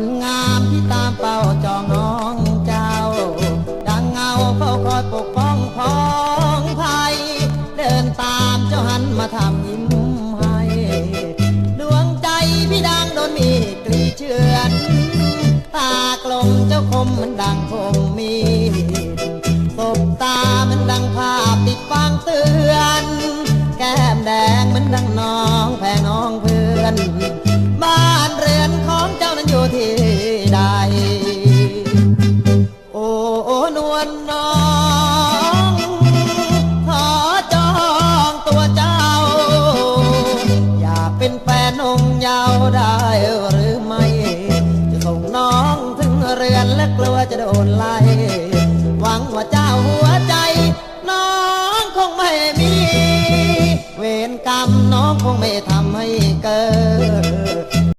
นงามที่ตามเป้าจองน้องเจ้า ดังเงาเฝ้าคอยปกป้องพ้องภัย เดินตามเจ้าหันมาทำยิ้มให้ ดวงใจพี่ดังโดนมีกลีเชือนตากลมเจ้าคมมันดังคมมีสบตามันดังภาพติดฟังตื่น ใด โอ้นวลน้องขอจองตัวเจ้า อยากเป็นแฟนองยาวได้หรือไม่ จะส่งน้องถึงเรือนและกลัวจะโดนไล่หวังว่าเจ้าหัวใจ น้องคงไม่มี เวรกรรมน้องคงไม่ทำให้เกิด